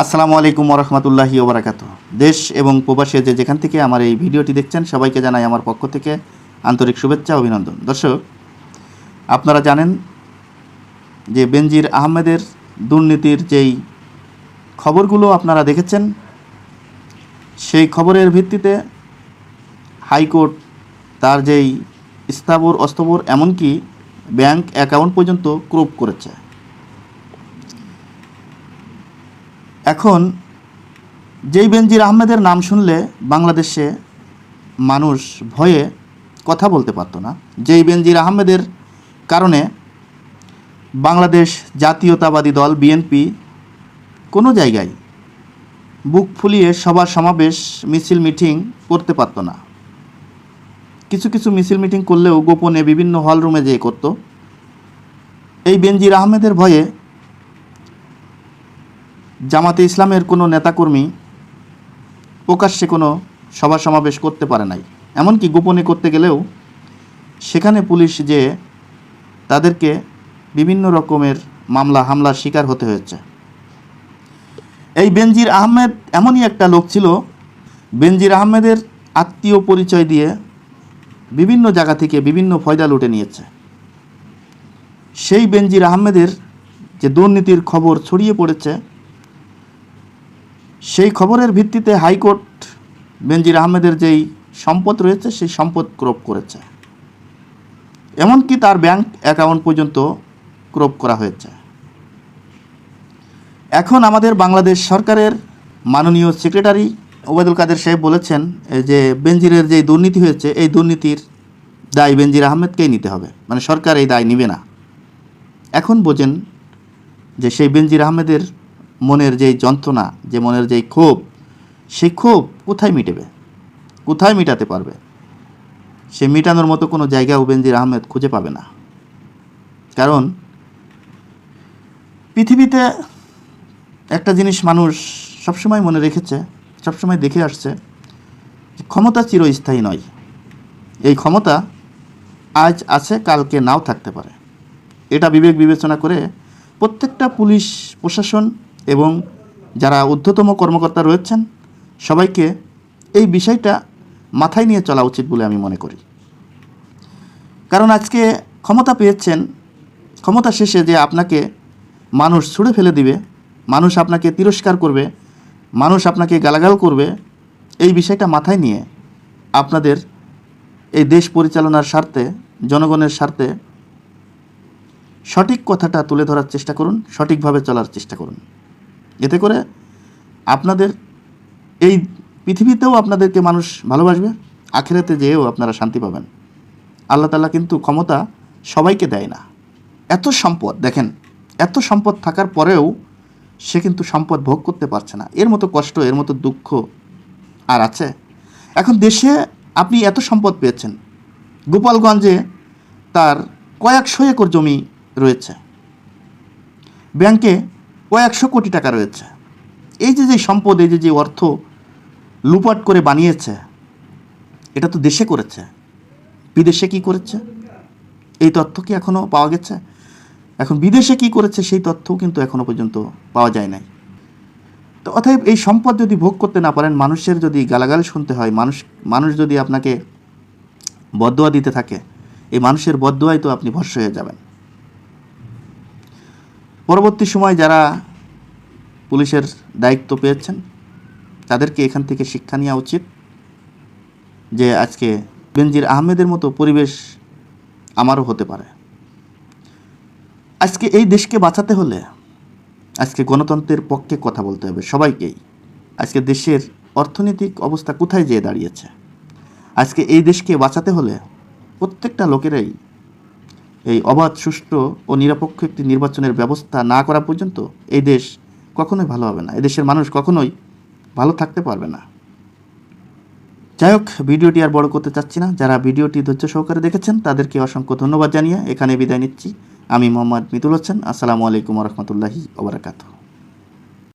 আসসালামু আলাইকুম ওরহমতুল্লাহি ওবরাকাত দেশ এবং প্রবাসী যে যেখান থেকে আমার এই ভিডিওটি দেখছেন, সবাইকে জানাই আমার পক্ষ থেকে আন্তরিক শুভেচ্ছা অভিনন্দন। দর্শক, আপনারা জানেন যে বেনজির আহমেদের দুর্নীতির যেই খবরগুলো আপনারা দেখেছেন, সেই খবরের ভিত্তিতে হাইকোর্ট তার যেই স্থাবর অস্থাবর এমনকি ব্যাংক অ্যাকাউন্ট পর্যন্ত ক্রোপ করেছে। এখন যেই বেনজির আহমেদের নাম শুনলে বাংলাদেশে মানুষ ভয়ে কথা বলতে পারতো না। যেই বেনজির আহমেদের কারণে বাংলাদেশ জাতীয়তাবাদী দল, বিএনপি কোনো জায়গায় বুক ফুলিয়ে সভা, সমাবেশ, মিছিল, মিটিং করতে পারতো না। কিছু কিছু মিছিল, মিটিং করলেও গোপনে বিভিন্ন হল রুমে যেয়ে করতো। এই বেনজির আহমেদের ভয়ে জামাতে ইসলামের কোনো নেতাকর্মী প্রকাশ্যে কোনো সভা সমাবেশ করতে পারে নাই। এমনকি গোপনে করতে গেলেও সেখানে পুলিশ যে তাদেরকে বিভিন্ন রকমের মামলা, হামলার শিকার হতে হয়েছে। এই বেনজির আহমেদ এমনই একটা লোক ছিল। বেনজির আহমেদের আত্মীয় পরিচয় দিয়ে বিভিন্ন জায়গা থেকে বিভিন্ন ফয়দা লুটে নিয়েছে। সেই বেনজির আহমেদের যে দুর্নীতির খবর ছড়িয়ে পড়েছে সেই খবরের ভিত্তিতে হাইকোর্ট বেনজির আহমেদের যেই সম্পদ রয়েছে, সেই সম্পদ ক্রোপ করেছে। এমনকি তার ব্যাংক অ্যাকাউন্ট পর্যন্ত ক্রোপ করা হয়েছে। এখন আমাদের বাংলাদেশ সরকারের মাননীয় সেক্রেটারি ওবায়দুল কাদের সাহেব বলেছেন যে বেনজিরের যে দুর্নীতি হয়েছে, এই দুর্নীতির দায় বেনজির আহমেদকেই নিতে হবে। মানে সরকার এই দায় নিবে না। এখন বোঝেন যে সেই বেনজির আহমেদের মনের যেই যন্ত্রণা, যে মনের যেই ক্ষোভ, সেই ক্ষোভ কোথায় মিটেবে? কোথায় মিটাতে পারবে? সে মিটানোর মতো কোনো জায়গাও বেনজির আহমেদ খুঁজে পাবে না। কারণ পৃথিবীতে একটা জিনিস মানুষ সবসময় মনে রেখেছে, সবসময় দেখে আসছে ক্ষমতা চিরস্থায়ী নয়। এই ক্ষমতা আজ আছে, কালকে নাও থাকতে পারে। এটা বিবেক বিবেচনা করে প্রত্যেকটা পুলিশ, প্রশাসন এবং যারা ঊর্ধ্বতম কর্মকর্তা রয়েছেন, সবাইকে এই বিষয়টা মাথায় নিয়ে চলা উচিত বলে আমি মনে করি। কারণ আজকে ক্ষমতা পেয়েছেন, ক্ষমতা শেষে যে আপনাকে মানুষ ছুঁড়ে ফেলে দিবে, মানুষ আপনাকে তিরস্কার করবে, মানুষ আপনাকে গালাগাল করবে, এই বিষয়টা মাথায় নিয়ে আপনাদের এই দেশ পরিচালনার স্বার্থে, জনগণের স্বার্থে সঠিক কথাটা তুলে ধরার চেষ্টা করুন, সঠিকভাবে চলার চেষ্টা করুন। এতে করে আপনাদের এই পৃথিবীতেও আপনাদেরকে মানুষ ভালোবাসবে, আখেরাতে যেয়েও আপনারা শান্তি পাবেন। আল্লাহ তালা কিন্তু ক্ষমতা সবাইকে দেয় না। এত সম্পদ, দেখেন, এত সম্পদ থাকার পরেও সে কিন্তু সম্পদ ভোগ করতে পারছে না। এর মতো কষ্ট, এর মতো দুঃখ আর আছে। এখন দেশে আপনি এত সম্পদ পেয়েছেন। গোপালগঞ্জে তার কয়েকশো একর জমি রয়েছে। ব্যাংকে কয়েকশো কোটি টাকা রয়েছে। এই যে যে সম্পদ, এই যে যে অর্থ লুপাট করে বানিয়েছে, এটা তো দেশে করেছে। বিদেশে কি করেছে? এই তথ্য কি এখনও পাওয়া গেছে? এখন বিদেশে কি করেছে সেই তথ্যও কিন্তু এখনও পর্যন্ত পাওয়া যায় নাই। তো অতএব এই সম্পদ যদি ভোগ করতে না পারেন, মানুষের যদি গালাগাল শুনতে হয়, মানুষ মানুষ যদি আপনাকে বদোয়া দিতে থাকে, এই মানুষের বদোয়ায় তো আপনি ভস্য হয়ে যাবেন। পরবর্তী সময় যারা পুলিশের দায়িত্ব পেয়েছেন, তাদেরকে এখান থেকে শিক্ষা নেওয়া উচিত যে আজকে বেনজির আহমেদের মতো পরিবেশ আমারও হতে পারে। আজকে এই দেশকে বাঁচাতে হলে আজকে গণতন্ত্রের পক্ষে কথা বলতে হবে সবাইকেই। আজকে দেশের অর্থনৈতিক অবস্থা কোথায় যেয়ে দাঁড়িয়েছে? আজকে এই দেশকে বাঁচাতে হলে প্রত্যেকটা লোকেরাই এই অবাধ, সুষ্ঠু ও নিরপেক্ষ একটি নির্বাচনের ব্যবস্থা না করা পর্যন্ত এই দেশ কখনোই ভালো হবে না। এদেশের মানুষ কখনোই ভালো থাকতে পারবে না। যাই হোক, ভিডিওটি আর বড় করতে চাচ্ছি না। যারা ভিডিওটি ধৈর্য সহকারে দেখেছেন, তাদেরকে অসংখ্য ধন্যবাদ জানিয়ে এখানে বিদায় নিচ্ছি। আমি মোহাম্মদ মিতুল হোসেন। আসসালামু আলাইকুম রহমতুল্লাহি ওবরাকাতু